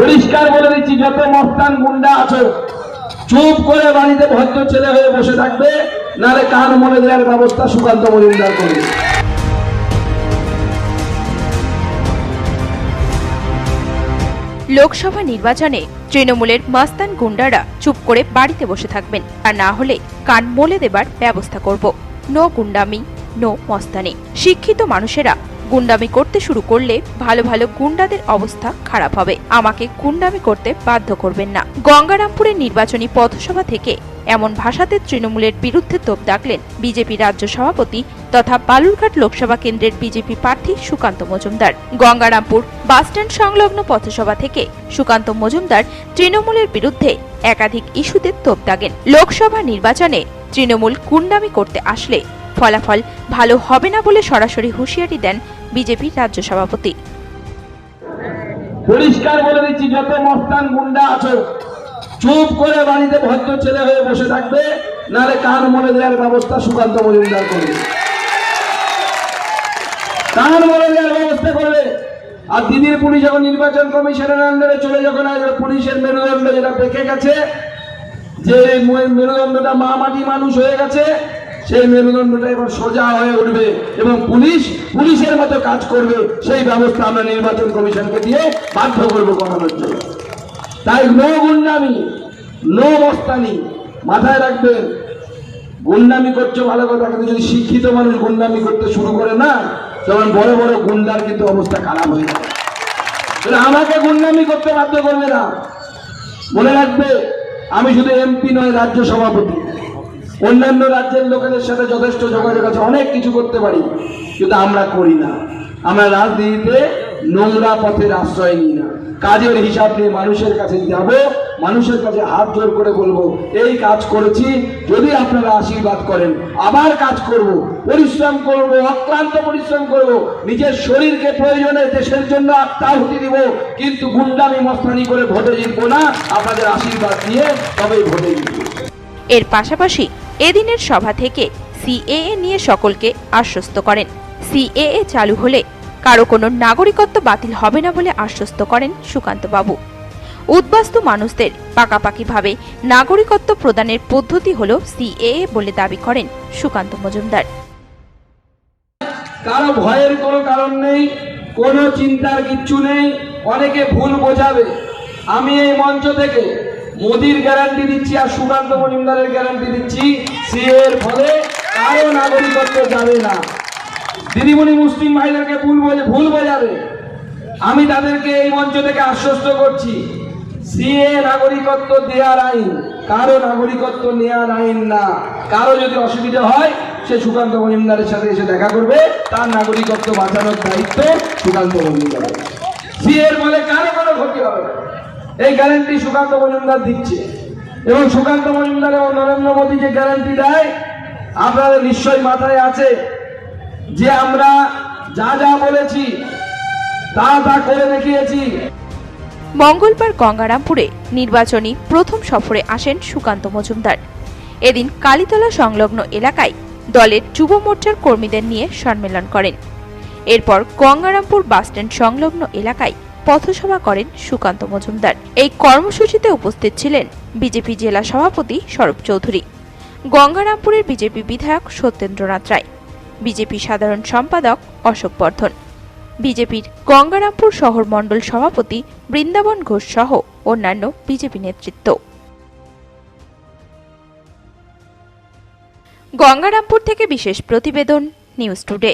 পরিষ্কার বলে দিচ্ছি, যত মস্তান গুন্ডা আছো, চুপ করে বাড়িতে ভদ্র ছেলে হয়ে বসে থাকবে, নালে কান মনে দেওয়ার ব্যবস্থা সুকান্ত মজুমদার করবে। লোকসভা নির্বাচনে তৃণমূলের মাস্তান গুন্ডারা চুপ করে বাড়িতে বসে থাকবেন, আর না হলে কান মলে দেবার ব্যবস্থা করব। নো গুন্ডামি নো মস্তানি। শিক্ষিত মানুষেরা গুন্ডামি করতে শুরু করলে ভালো ভালো গুন্ডাদের অবস্থা খারাপ হবে। আমাকে গুন্ডামি করতে বাধ্য করবেন না। গঙ্গারামপুরের নির্বাচনী পথসভা থেকে এমন ভাষাতে তৃণমূলের বিরুদ্ধে তোপ দাগলেন বিজেপি রাজ্য সভাপতি তথা বালুরঘাট লোকসভা কেন্দ্রের বিজেপি প্রার্থী সুকান্ত মজুমদার। গঙ্গারামপুর বাসস্ট্যান্ড সংলগ্ন পথসভা থেকে সুকান্ত মজুমদার তৃণমূলের বিরুদ্ধে একাধিক ইস্যুতে তোপ দাগেন। লোকসভা নির্বাচনে তৃণমূল গুন্ডামি করতে আসলে ফলাফল ভালো হবে না বলে সরাসরি হুঁশিয়ারি দেন বিজেপি রাজ্য সভাপতি। পরিষ্কার বলে দিচ্ছি, যত মস্তান গুন্ডা আছো, চুপ করে বাড়িতে ভদ্র ছেলে হয়ে বসে থাকবে, নালে কান মনে দেওয়ার ব্যবস্থা সুকান্ত মজুমদার করবে। কান মনে দেওয়ার ব্যবস্থা করবে। আর দিদির পুলিশ যখন নির্বাচন কমিশনের আন্ডারে চলে যখন পুলিশের মেরুদণ্ড যেটা পেকে গেছে, যে মেরুদণ্ডটা মা মাটি মানুষ হয়ে গেছে সেই মেরুদণ্ডটা এবার সোজা হয়ে উঠবে এবং পুলিশ, পুলিশের মতো কাজ করবে, সেই ব্যবস্থা আমরা নির্বাচন কমিশনকে দিয়ে বাধ্য করব করানোর জন্য তাই নো গুন্ডামি, নো মস্তানি মাথায় রাখবেন। গুন্ডামি করছ ভালো কথা, কিন্তু যদি শিক্ষিত মানুষ গুন্ডামি করতে শুরু করে না, তখন বড় বড় গুন্ডার কিন্তু অবস্থা খারাপ হয়ে যাবে। আমাকে গুন্ডামি করতে বাধ্য করবে না। মনে রাখবে, আমি শুধু এমপি নয়, রাজ্য সভাপতি। অন্যান্য রাজ্যের লোকেদের সাথে যথেষ্ট যোগাযোগ আছে, অনেক কিছু করতে পারি, কিন্তু আমরা করি না। আমরা রাজনীতিতে নোংরা পথের আশ্রয় নিই না। কাজের হিসাব নিয়ে মানুষের কাছে যাব, মানুষের কাছে হাত জোর করে বলব, এই কাজ করেছি, যদি আপনারা আশীর্বাদ করেন, আবার কাজ করব, পরিশ্রম করব, অক্লান্ত পরিশ্রম করব, নিজের শরীরকে প্রয়োজনে দেশের জন্য আত্মাহুতি দিব, কিন্তু গুন্ডামি মস্তানি করে ভোটে জিতবো না, আপনাদের আশীর্বাদ নিয়ে তবেই ভোটে জিতবো। এর পাশাপাশি এদিনের সভা থেকে সিএএ নিয়ে সকলকে আশ্বস্ত করেন। সিএএ চালু হলে কারও কোনো নাগরিকত্ব বাতিল হবে না বলে আশ্বস্ত করেন সুকান্ত বাবু উদ্বাস্তু মানুষদের পাকাপাকিভাবে নাগরিকত্ব প্রদানের পদ্ধতি হল সিএএ বলে দাবি করেন সুকান্ত মজুমদার। কারও ভয়ের কোনো কারণ নেই, কোনো চিন্তার কিচ্ছু নেই, অনেকে ভুল বোঝাবে। আমি এই মঞ্চ থেকে মোদির গ্যারান্টি দিচ্ছি আর সুকান্ত মজুমদারের গ্যারান্টি দিচ্ছি। সি এর ফলে কারও নাগরিকত্ব যাবে না। দিদিমণি মুসলিম ভাইদেরকে ভুল বোঝে ভুল বোঝাবে। আমি তাদেরকে এই মঞ্চ থেকে আশ্বস্ত করছি। সিএ নাগরিকত্ব দেওয়ার আইন। কারও নাগরিকত্ব নেওয়ার আইন না। কারও যদি অসুবিধা হয়, সে সুকান্ত মজুমদারের সাথে এসে দেখা করবে। তার নাগরিকত্ব বাঁচানোর দায়িত্ব সুকান্ত মজুমদারের। সিএর বলে কারও কোনো ক্ষতি হবে না। এই গ্যারান্টি সুকান্ত মজুমদার দিচ্ছে। এবং সুকান্ত মজুমদার এবং নরেন্দ্র মোদী যে গ্যারান্টি দেয়, আপনাদের নিশ্চয়ই মাথায় আছে যে আমরা যা যা বলেছি, তা তা করে দেখিয়েছি। মঙ্গলবার গঙ্গারামপুরে নির্বাচনী প্রথম সফরে আসেন সুকান্ত মজুমদার। এদিন কালীতলা সংলগ্ন এলাকায় দলের যুব মোর্চার কর্মীদের নিয়ে সম্মেলন করেন। এরপর গঙ্গারামপুর বাসস্ট্যান্ড সংলগ্ন এলাকায় পথসভা করেন সুকান্ত মজুমদার। এই কর্মসূচিতে উপস্থিত ছিলেন বিজেপি জেলা সভাপতি স্বরূপ চৌধুরী, গঙ্গারামপুরের বিজেপি বিধায়ক সত্যেন্দ্রনাথ রায়, বিজেপি সাধারণ সম্পাদক অশোক বর্ধন, বিজেপির গঙ্গারামপুর শহর মণ্ডল সভাপতি বৃন্দাবন ঘোষ সহ অন্যান্য বিজেপি নেতৃত্ব। গঙ্গারামপুর থেকে বিশেষ প্রতিবেদন নিউজ টুডে।